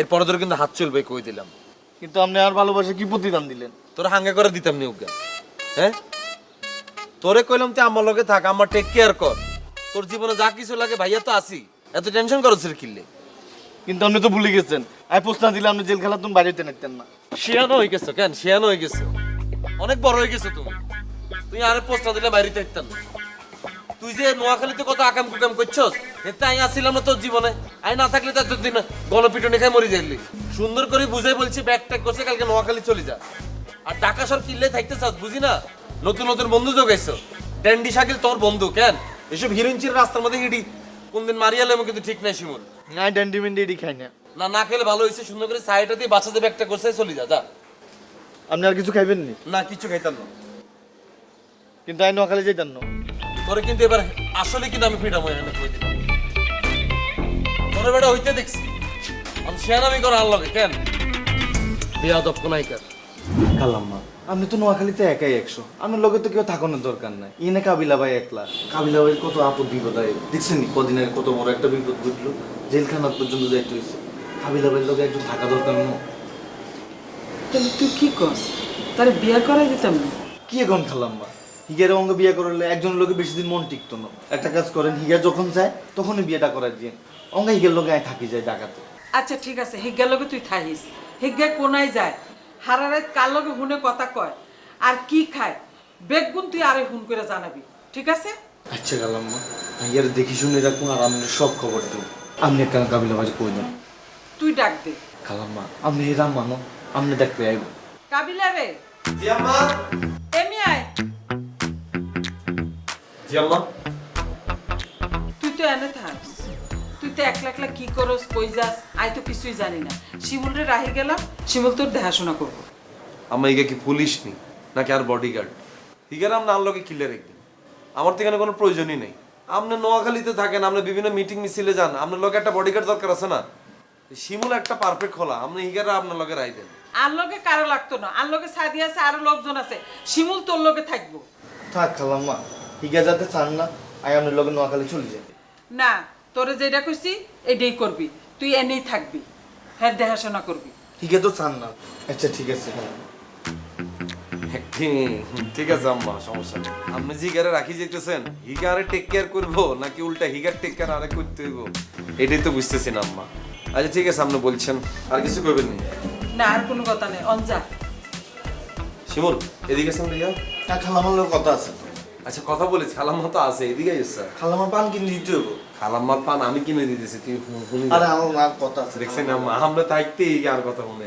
এরপরে তোর কিন্তু হাত চলবে কই দিলাম। কিন্তু আপনি আর ভালোবাসে কি প্রতিদান দিলেন? তোর হাঙ্গা করে দিতাম নি ওকে। হ্যাঁ? তোরে কইলাম তুই আমার লগে থাক আমার টেক কেয়ার কর। তোর জীবনে যা কিছু লাগে ভাইয়া তো আসি এত টেনশন করছ রে কিল্লে কিন্তু আপনি তো ভুলে গেছেন। আমি প্রস্তাব দিলে আপনি জেল খেলা তুমি বাড়িতে নিতেন না। শিয়ানো হয়ে গেছো কেন? শিয়ানো হয়ে গেছো। অনেক বড় হয়ে গেছো তুমি। তুই আরে পোস্টা দিলে বাইরে থাকতাম না। তুই যে নোয়াখালীতে কত আকাম কুকাম করছস এতে আমি আসছিলাম না তোর জীবনে। আই না থাকলে তো এতদিন গণপিটনে খাই মরি যাইলি। সুন্দর করে বুঝাই বলছি ব্যাগ ট্যাগ করছে কালকে নোয়াখালী চলে যা। আর টাকা সব কিনলে থাকতে চাস বুঝি না? নতুন নতুন বন্ধু জোগাইছো। ড্যান্ডি শাকিল তোর বন্ধু কেন? এসব হিরোইনচির রাস্তার মধ্যে হিডি কোনদিন মারিয়ালে আমি কিন্তু ঠিক নাই শিমুল। না ড্যান্ডি মেন্ডি এটি খাই না। না না খেলে ভালো হয়েছে সুন্দর করে সাইডটা দিয়ে বাচ্চাদের ব্যাগটা করছে চলে যা যা। আপনি আর কিছু খাইবেন নি? না কিছু খাইতাম না। কিন্তু আমি নোয়াখালী যাইতেন না। তোরে কিন্তু এবার আসলে কিন্তু আমি ফ্রিডম হয়ে কই দিলাম তোরে বেটা হইতে দেখছি। আমি শেয়ানামি করা আর লগে কেন? বেয়াদব কোনাইকার। কালাম্মা আপনি তো নোয়াখালীতে একাই একশো। আমার লগে তো কেউ থাকানোর দরকার নাই। ইনে কাবিলা ভাই একলা। কাবিলা ভাই কত আপদ বিপদ হয় দেখছেন কদিন আগে কত বড় একটা বিপদ ঘটলো? জেলখানা পর্যন্ত যাইতে হয়েছে কাবিলা ভাইয়ের লগে একজন থাকা দরকার না। তাহলে তুই কি কর তারে বিয়া করাই দিতাম না। কি এখন খালাম্মা হিগারে অঙ্গ বিয়ে করলে একজনের লোকে বেশি দিন মন টিকতো না। একটা কাজ করেন হিগা যখন চায় তখনই বিয়েটা করার দিয়ে। অঙ্গ হিগের লোকে আয় থাকি যায় ডাকাতে। আচ্ছা ঠিক আছে হিজ্ঞার লগে তুই থাহিস হিজ্ঞা কোনায় যায়। হারা রাত কার লগে হুনে কথা কয়? আর কি খায়? বেগুন তুই আরে হুন করে জানাবি ঠিক আছে? আচ্ছা খালাম্মা হিগারে দেখি শুনে রাখুন আর আপনি সব খবর দিন আপনি কেন কাবিলা ভাই কই দেন তুই ডাক দে। খালাম্মা আপনি এরাম মানো আপনি দেখতে আইব। কাবিলা রে। জি আম্মা তুই তো এনে থাকস। তুই তো একলা একলা কি করস কই যাস আই তো কিছুই জানি না। শিমুল রে রাহি গেলাম শিমুল তোর দেখাশোনা করব। আমার ইগা কি পুলিশ নি? নাকি আর বডিগার্ড হিগার আমরা আর লগে কিলে রাখবেন আমার তো এখানে কোনো প্রয়োজনই নেই। আপনি নোয়াখালীতে থাকেন আপনি বিভিন্ন মিটিং মিছিলে যান। আপনার লগে একটা বডিগার্ড দরকার আছে না? শিমুল একটা পারফেক্ট খোলা। আপনি হিগারা আপনার লগে রাই দেন। আর লগে কারও লাগতো না। আর লগে সাদি আছে আরও লোকজন আছে। শিমুল তোর লগে থাকব। থাক খালাম্মা। হিগা যাতে চান না আই আপনার লগে নোয়াখালী চলে যায় না তোরে যেটা কইছি এটাই করবি। তুই এনেই থাকবি হ্যাঁ দেখাশোনা করবি। হিগা তো চান না। আচ্ছা ঠিক আছে। ঠিক আছে আম্মা সমস্যা নেই। আপনি জিগারে রাখি যেতেছেন হিগারে টেক কেয়ার করব নাকি উল্টা হিগার টেক কেয়ার আরে করতে হইব? এটাই তো বুঝতেছি না আম্মা। আচ্ছা ঠিক আছে আপনি বলছেন। আর কিছু করবেন নি? না আর কোনো কথা নেই অঞ্জা শিমুল এদিকে সামনে যাও না কথা আছে। তো আচ্ছা কথা বলেছি খালাম্মা তো আছে এদিকে এসছে খালাম্মা পান কিনে দিতে হইব। খালাম্মার পান আমি কিনে দিতেছি তুই শুনি আরে আমার মার কথা আছে। দেখছেন আমরা থাকতে আর কথা শুনে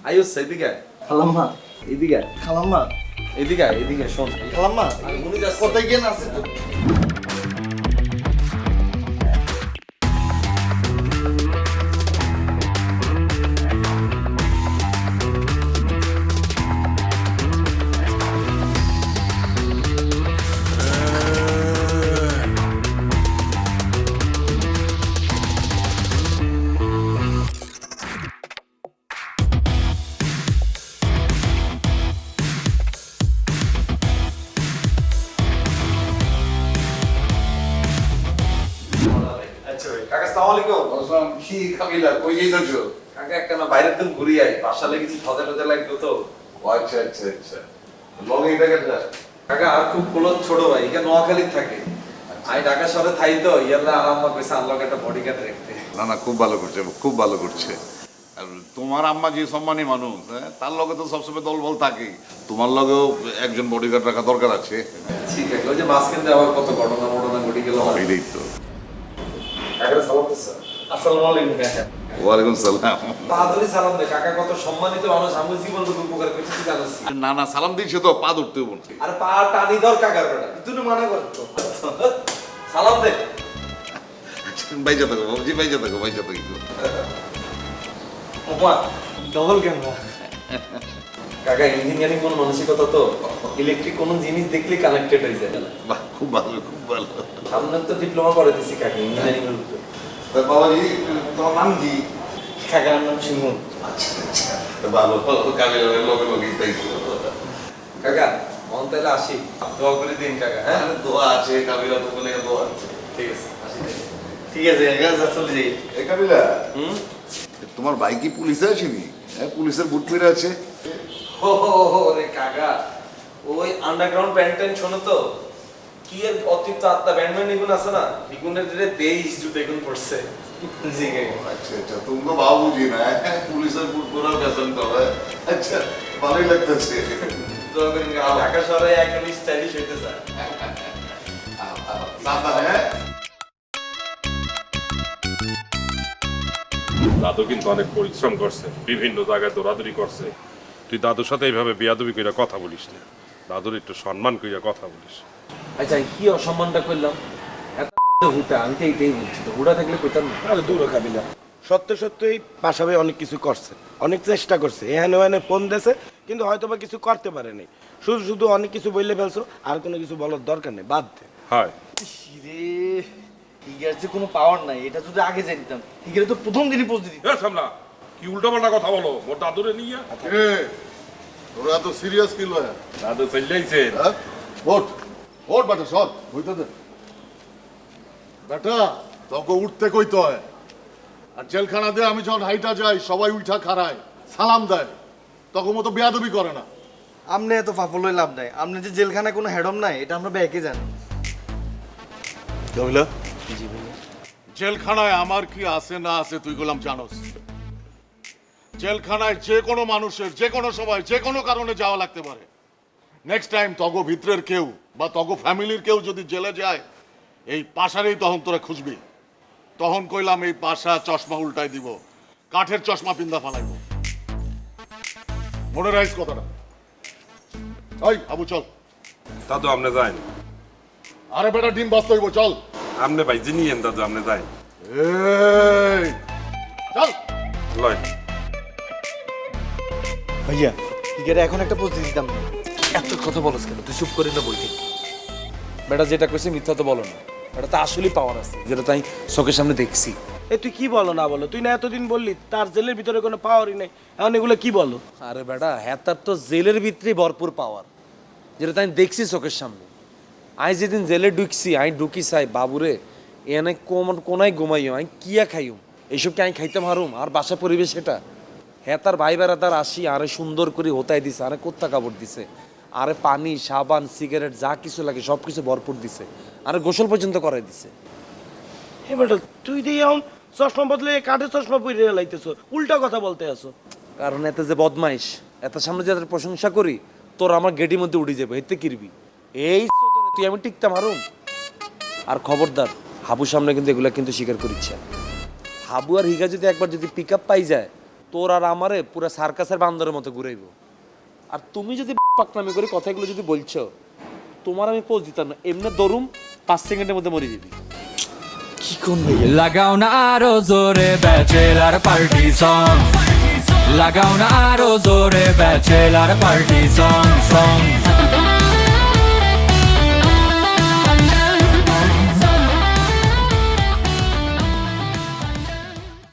আয়ুস এদিকে। খালাম্মা। এদিকে। খালাম্মা। এদিকে এদিকে শোন। খালাম্মা মনে যাচ্ছে। কোথায় গেন আছে কাকা আসসালামু আলাইকুম। আসলাম কি কাবিলা কই যাইতেছো কাকা একটা না বাইরের দিন ঘুরি আই বাসা লেগেছি ঠজা টজা লাগতো তো। আচ্ছা আচ্ছা আচ্ছা। লগে এটা কেটে কাকা আর খুব ক্লোজ ছোট ভাই এখানে নোয়াখালী থাকে। আই ঢাকা শহরে থাই তো ইয়াল্লা আরাম্মা কইছে আল্লাহ একটা বডিগার্ড রাখতে। না না খুব ভালো করছে খুব ভালো করছে। আর তোমার আম্মা যে সম্মানী মানুষ হ্যাঁ তার লগে তো সবসময় দলবল থাকে। তোমার লগেও একজন বডিগার্ড রাখা দরকার আছে। ঠিক আছে ওই যে আবার কত ঘটনা ঘটনা ঘটে গেল। এটাই তো। না না সালাম দিয়েছে তো পা ধরতে আর পা টানি ধর কাকার তুই মানা করতো সালাম দে। বাইজা থাকো বাবুজি বাইজা থাকো বাইজা থাকো ডবল ক্যামেরা কাকা ইঞ্জিনিয়ারিং কোন মানসিকতা তো? ইলেকট্রিক কোন জিনিস দেখলে কানেক্টেড হয়ে যায়। বাহ খুব ভালো খুব ভালো। সামনে তো ডিপ্লোমা করে দিছি কাকা ইঞ্জিনিয়ারিং এর উপরে তা বাবাজি তোমার নাম কি কাকার নাম শিমুল ভালো কাবিলা লগে লগে তাই তো। কাকা মন তাহলে আসি দোয়া করে দিন কাকা হ্যাঁ দোয়া আছে কাবিলা তো বলে দোয়া আছে ঠিক আছে আসি ঠিক আছে কাকা চলে যাই এ কাবিলা হুম তোমার ভাই কি পুলিশে আসেনি হ্যাঁ পুলিশের বুট মেরে আছে ও রে কাকা ওই আন্ডারগ্রাউন্ড প্যান্ট শোনো তো কি এর অতিরিক্ত আত্মা ব্যান্ডম্যান নিগুন আছে না? নিগুনের দিলে তেইশ এগুন পড়ছে। জি আচ্ছা আচ্ছা তুমি তো না হ্যাঁ? পুলিশের বুট ফ্যাশন করে আচ্ছা ভালোই লাগতেছে। দোয়া করেন কাকা, ঢাকা শহরে একদম স্টাইলিশ হইতে চায়। হ্যাঁ। দাদু কিন্তু অনেক পরিশ্রম করছে বিভিন্ন জায়গায় দৌড়াদৌড়ি করছে। তুই দাদুর সাথে এইভাবে বিয়াদবি করে কথা বলিস না। দাদুর একটু সম্মান কইরা কথা বলিস। আচ্ছা কি অসম্মানটা করলাম? এত হুটা আমি তো এইটাই বলছি তো হুটা থাকলে কইতাম না। আরে দূর কাবিলা। সত্য সত্যই অনেক কিছু করছে অনেক চেষ্টা করছে এখানে ওখানে ফোন দেছে কিন্তু হয়তো বা কিছু করতে পারেনি শুধু শুধু অনেক কিছু বললে ফেলছো আর কোনো কিছু বলার দরকার নেই বাদ দে। হয়। রে হিগার যে কোনো পাওয়ার নাই এটা যদি আগে জানতাম হিগারে তো প্রথম দিনই পৌঁছে দিত এ সামলা কি উল্টো পাল্টা কথা বলো মোর দাদুরে নিয়ে তোরা সিরিয়াস কি লয় দাদু চললেইছে ওঠ ওঠ বেটা সর হইতে দে বেটা তোকে উঠতে কইতে হয়। আর জেলখানা দিয়ে আমি যখন হাইটা যাই সবাই উঠা খাড়ায় সালাম দেয়। তখন মতো বেয়াদবি করে না। আমনে এত ফাফল হয়ে লাভ নাই। আমনে যে জেলখানায় কোনো হেডম নাই এটা আমরা ব্যাকে জানি। জেলখানায় আমার কি আছে না আছে তুই গোলাম জানোস। জেলখানায় যে কোনো মানুষের যে কোনো সময় যে কোনো কারণে যাওয়া লাগতে পারে। নেক্সট টাইম তগো ভিতরের কেউ বা তগো ফ্যামিলির কেউ যদি জেলে যায় এই পাশারেই তখন তোরা খুঁজবি। তখন কইলাম এই পাশা চশমা উল্টাই দিব কাঠের চশমা পিন্দা ফালাইব। মনে রাখিস কথাটা। ওই আবু চল। দাদু আমনে যাই আরে বেটা ডিম বাঁচতে হইব চল। আমনে ভাই জিনিয়েন দাদু আমনে যাই এই চল। লয়। ভাইয়া হিগারে এখন একটা পোস্ট দিতাম। এত কথা বলছ কেন? তুই চুপ করি না বলতে বেটা যেটা কইছে মিথ্যা তো বলো না। এটা তো আসলেই পাওয়ার আছে। যেটা তাই চোখের সামনে দেখছি। এ তুই কি বলো না বলো? তুই না এতদিন বললি তার জেলের ভিতরে কোনো পাওয়ারই নেই। এখন এগুলো কি বলো? আরে বেটা হ্যাঁ তার তো জেলের ভিতরে ভরপুর পাওয়ার যেটা তাই দেখছি চোখের সামনে। আই যেদিন জেলে ঢুকছি আই ঢুকি চাই বাবুরে এনে কোন কোনায় ঘুমাইও আই কিয়া খাইম এইসব কি আমি খাইতে পারুম আর বাসা পরিবেশ এটা? হ্যাঁ তার ভাই বেড়া তার আসি আরে সুন্দর করে হোতাই দিছে আরে কোত্তা কাপড় দিছে? আরে পানি সাবান সিগারেট যা কিছু লাগে সব কিছু ভরপুর দিছে। আরে গোসল পর্যন্ত করাই দিছে। হে বেটা তুই দিয়ে চশমা বদলে কাঠের চশমা পরে লাইতেছো উল্টা কথা বলতে আসো কারণ এতে যে বদমাইশ এত সামনে যে এদের প্রশংসা করি তোর আমার গেটির মধ্যে উঠে যাবে এতে কিরবি? এই তুই আমি টিকতাম হারুম আর খবরদার হাবু সামনে কিন্তু এগুলা কিন্তু স্বীকার করিচ্ছে। হাবু আর হিগা যদি একবার যদি পিক আপ পাই যায় তোর আর আমারে পুরো সার্কাসের বান্দরের মতো ঘুরাইব। আর তুমি যদি পাকনামি করে কথাগুলো যদি বলছো, তোমার আমি পোজ দিতাম না। এমনি দরুম পাঁচ সেকেন্ডের মধ্যে মরে যাবি। কি কোন লাগাও না আরও জোরে ব্যাচেলার পার্টি সং লাগাও না আরও জোরে ব্যাচেলার পার্টি সং সং